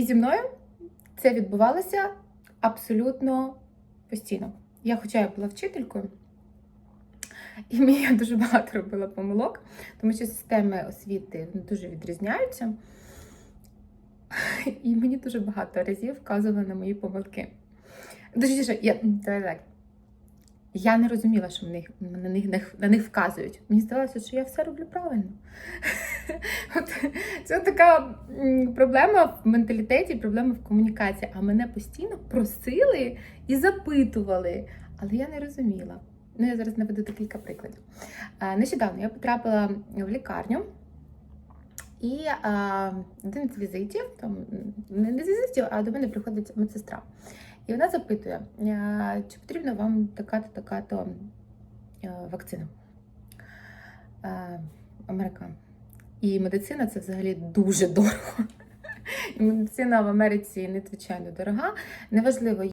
І зі мною це відбувалося абсолютно постійно. Я, хоча я була вчителькою, і мені я дуже багато робила помилок, тому що системи освіти дуже відрізняються. І мені дуже багато разів вказували на мої помилки. Дуже я, так. Я не розуміла, що на них, на, них, на них вказують. Мені здавалося, що я все роблю правильно. От, це така проблема в менталітеті, проблема в комунікації. А мене постійно просили і запитували, але я не розуміла. Ну, я зараз наведу декілька прикладів. Нещодавно я потрапила в лікарню. І а, один з візитів, там не з візитів, а до мене приходить медсестра. І вона запитує, чи потрібна вам така-то, така-то е, вакцина Е, Америка. І медицина це взагалі дуже дорого. І медицина в Америці надзвичайно дорога. Неважливо,